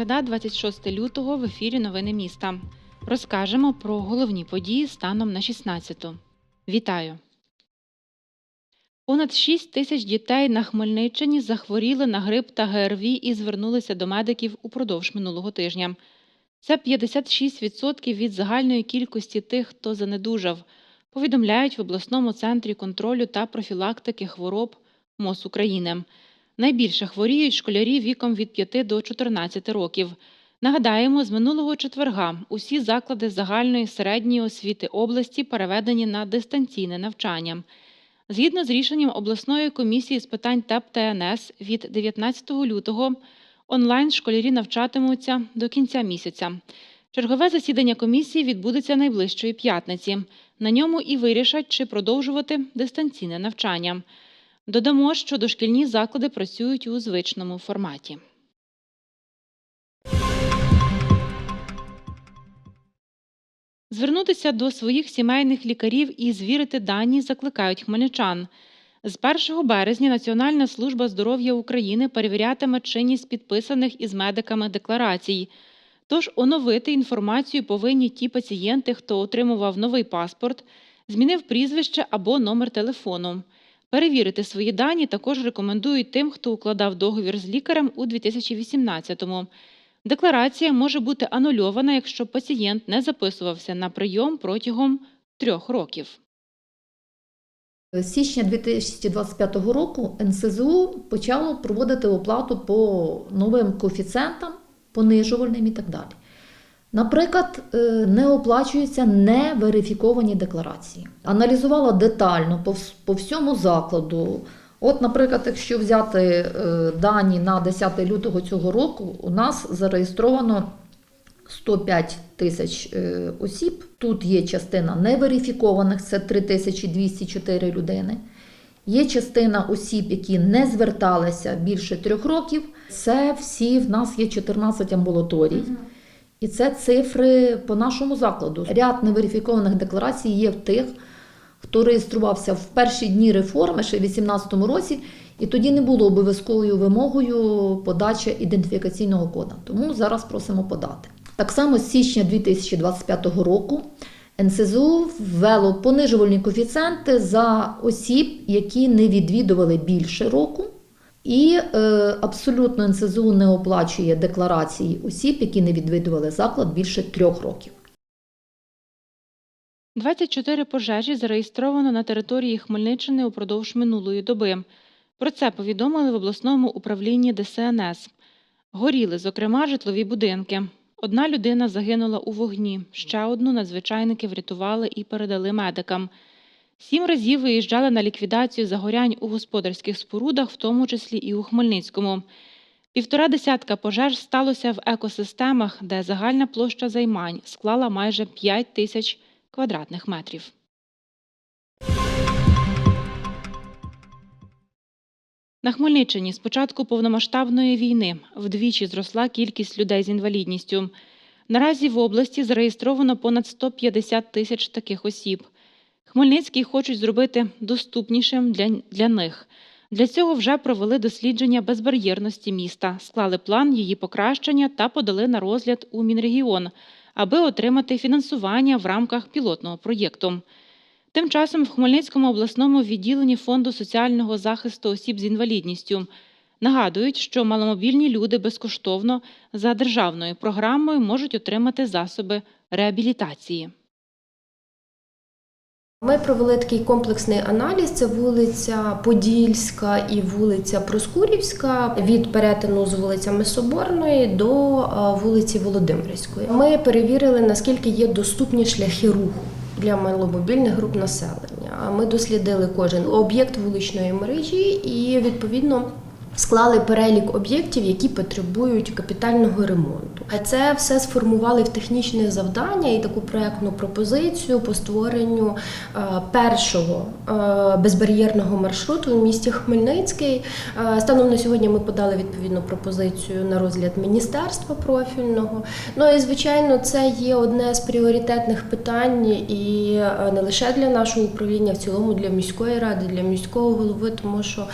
Середа, 26 лютого в ефірі Новини міста. Розкажемо про головні події станом на 16-ту. Вітаю! Понад 6 тисяч дітей на Хмельниччині захворіли на грип та ГРВІ і звернулися до медиків упродовж минулого тижня. Це 56% від загальної кількості тих, хто занедужав, повідомляють в обласному центрі контролю та профілактики хвороб МОЗ України. Найбільше хворіють школярі віком від 5 до 14 років. Нагадаємо, з минулого четверга усі заклади загальної середньої освіти області переведені на дистанційне навчання. Згідно з рішенням обласної комісії з питань ТЕП та НС від 19 лютого онлайн школярі навчатимуться до кінця місяця. Чергове засідання комісії відбудеться найближчої п'ятниці. На ньому і вирішать, чи продовжувати дистанційне навчання. Додамо, що дошкільні заклади працюють у звичному форматі. Звернутися до своїх сімейних лікарів і звірити дані закликають хмельничан. З 1 березня Національна служба здоров'я України перевірятиме чинність підписаних із медиками декларацій. Тож оновити інформацію повинні ті пацієнти, хто отримував новий паспорт, змінив прізвище або номер телефону. Перевірити свої дані також рекомендують тим, хто укладав договір з лікарем у 2018-му. Декларація може бути анульована, якщо пацієнт не записувався на прийом протягом трьох років. З січня 2025 року НСЗУ почало проводити оплату по новим коефіцієнтам, понижувальним і так далі. Наприклад, е, не оплачуються неверифіковані декларації. Аналізувала детально по всьому закладу. От, наприклад, якщо взяти е, дані на 10 лютого цього року, у нас зареєстровано 105 тисяч е, осіб. Тут є частина неверифікованих, це 3204 людини. Є частина осіб, які не зверталися більше трьох років. Це всі в нас є 14 амбулаторій. І це цифри по нашому закладу. Ряд неверифікованих декларацій є в тих, хто реєструвався в перші дні реформи ще в 2018 році, і тоді не було обов'язковою вимогою подача ідентифікаційного кода. Тому зараз просимо подати. Так само з січня 2025 року НСЗУ ввело понижувальні коефіцієнти за осіб, які не відвідували більше року. І е, абсолютно НСЗУ не оплачує декларації осіб, які не відвідували заклад більше трьох років. 24 пожежі зареєстровано на території Хмельниччини упродовж минулої доби. Про це повідомили в обласному управлінні ДСНС. Горіли, зокрема, житлові будинки. Одна людина загинула у вогні, ще одну надзвичайники врятували і передали медикам. Сім разів виїжджали на ліквідацію загорянь у господарських спорудах, в тому числі і у Хмельницькому. Півтора десятка пожеж сталося в екосистемах, де загальна площа займань склала майже 5 тисяч квадратних метрів. На Хмельниччині з початку повномасштабної війни вдвічі зросла кількість людей з інвалідністю. Наразі в області зареєстровано понад 150 тисяч таких осіб. Хмельницький хочуть зробити доступнішим для, для них. Для цього вже провели дослідження безбар'єрності міста, склали план її покращення та подали на розгляд у Мінрегіон, аби отримати фінансування в рамках пілотного проєкту. Тим часом в Хмельницькому обласному відділенні Фонду соціального захисту осіб з інвалідністю нагадують, що маломобільні люди безкоштовно за державною програмою можуть отримати засоби реабілітації. Ми провели такий комплексний аналіз. Це вулиця Подільська і вулиця Проскурівська від перетину з вулицями Соборної до е, вулиці Володимирської. Ми перевірили, наскільки є доступні шляхи руху для маломобільних груп населення. Ми дослідили кожен об'єкт вуличної мережі і відповідно склали перелік об'єктів, які потребують капітального ремонту. А це все сформували в технічне завдання і таку проектну пропозицію по створенню е, першого е, безбар'єрного маршруту в місті Хмельницький. Е, Станом на сьогодні ми подали відповідну пропозицію на розгляд міністерства профільного. Ну і звичайно, це є одне з пріоритетних питань і не лише для нашого управління, в цілому для міської ради, для міського голови, тому що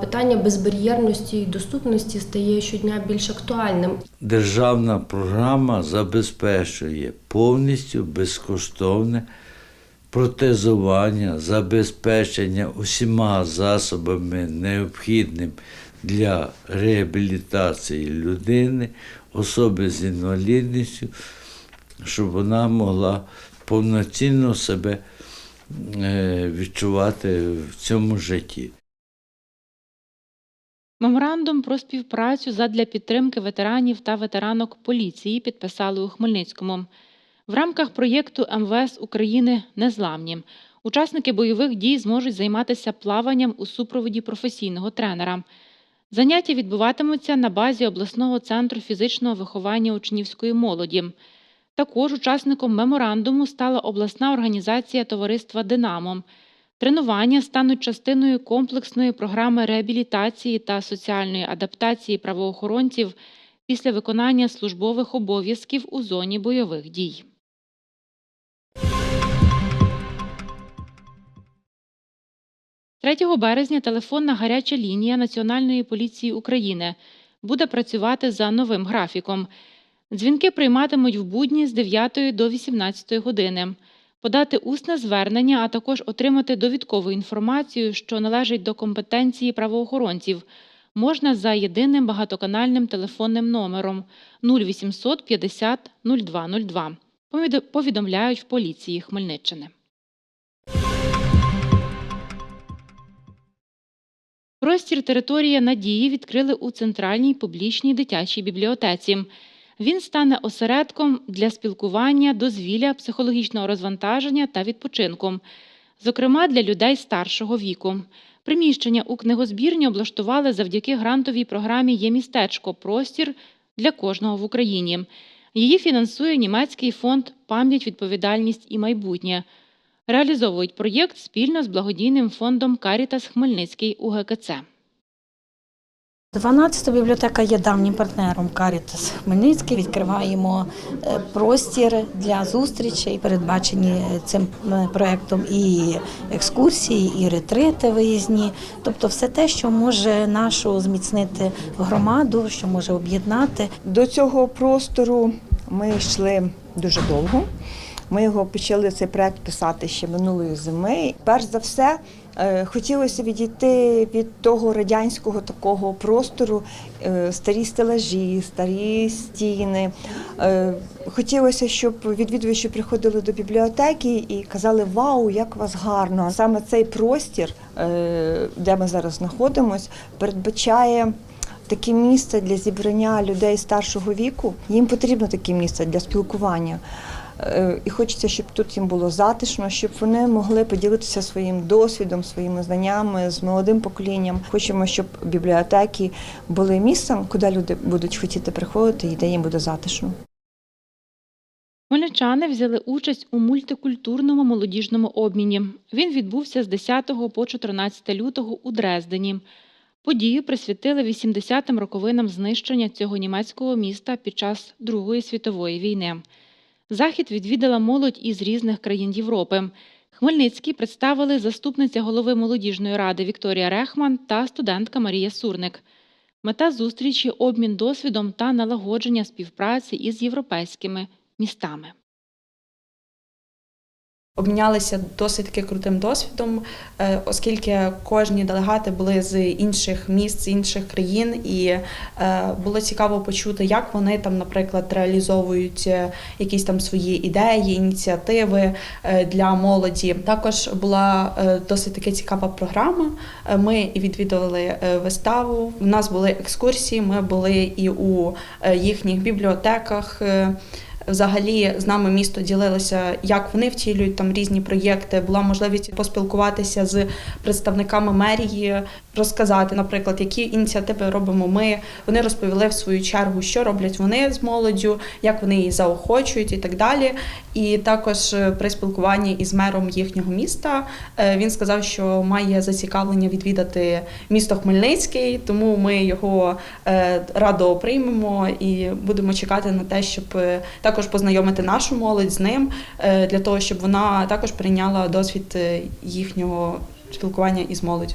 питання безбар'єрності і доступності стає щодня більш актуальним. Державна програма забезпечує повністю безкоштовне протезування, забезпечення усіма засобами необхідним для реабілітації людини, особи з інвалідністю, щоб вона могла повноцінно себе е, відчувати в цьому житті. Меморандум про співпрацю задля підтримки ветеранів та ветеранок поліції підписали у Хмельницькому. В рамках проєкту МВС України Незламні учасники бойових дій зможуть займатися плаванням у супроводі професійного тренера. Заняття відбуватимуться на базі обласного центру фізичного виховання учнівської молоді. Також учасником меморандуму стала обласна організація товариства Динамо. Тренування стануть частиною комплексної програми реабілітації та соціальної адаптації правоохоронців після виконання службових обов'язків у зоні бойових дій. Третього березня телефонна гаряча лінія Національної поліції України буде працювати за новим графіком. Дзвінки прийматимуть в будні з 9 до 18 години. Подати усне звернення, а також отримати довідкову інформацію, що належить до компетенції правоохоронців, можна за єдиним багатоканальним телефонним номером 0800 50 0202. Повідомляють в поліції Хмельниччини. Простір територія надії відкрили у центральній публічній дитячій бібліотеці. Він стане осередком для спілкування, дозвілля, психологічного розвантаження та відпочинку, зокрема для людей старшого віку. Приміщення у книгозбірні облаштували завдяки грантовій програмі Є містечко простір для кожного в Україні. Її фінансує німецький фонд Пам'ять, відповідальність і майбутнє. Реалізовують проєкт спільно з благодійним фондом Карітас Хмельницький УГКЦ. 12-та бібліотека є давнім партнером Карітас Хмельницький. Відкриваємо е, простір для зустрічей, передбачені цим е, проектом і екскурсії, і ретрити виїзні. Тобто, все те, що може нашу зміцнити громаду, що може об'єднати. До цього простору ми йшли дуже довго. Ми його почали цей проект писати ще минулої зими. Перш за все, е, хотілося відійти від того радянського такого простору, е, старі стелажі, старі стіни. Е, Хотілося, щоб відвідувачі приходили до бібліотеки і казали Вау, як у вас гарно! Саме цей простір, де ми зараз знаходимося, передбачає таке місце для зібрання людей старшого віку. Їм потрібно таке місце для спілкування. Е, І хочеться, щоб тут їм було затишно, щоб вони могли поділитися своїм досвідом, своїми знаннями з молодим поколінням. Хочемо, щоб бібліотеки були місцем, куди люди будуть хотіти приходити і де їм буде затишно. Хмельничани взяли участь у мультикультурному молодіжному обміні. Він відбувся з 10 по 14 лютого у Дрездені. Подію присвятили 80-м роковинам знищення цього німецького міста під час Другої світової війни. Захід відвідала молодь із різних країн Європи. Хмельницький представили заступниця голови молодіжної ради Вікторія Рехман та студентка Марія Сурник. Мета зустрічі обмін досвідом та налагодження співпраці із європейськими містами. Обмінялися досить таки крутим досвідом, е, оскільки кожні делегати були з інших міст, з інших країн, і е, було цікаво почути, як вони там, наприклад, реалізовують е, якісь там свої ідеї, ініціативи для молоді. Також була досить таки цікава програма. Ми відвідували виставу. У нас були екскурсії. Ми були і у їхніх бібліотеках. Взагалі з нами місто ділилося, як вони втілюють там різні проєкти. Була можливість поспілкуватися з представниками мерії. Розказати, наприклад, які ініціативи робимо ми. Вони розповіли в свою чергу, що роблять вони з молоддю, як вони її заохочують і так далі. І також е, при спілкуванні із мером їхнього міста е, він сказав, що має зацікавлення відвідати місто Хмельницький, тому ми його е, радо приймемо і будемо чекати на те, щоб також познайомити нашу молодь з ним, для того, щоб вона також прийняла досвід їхнього спілкування із молоддю.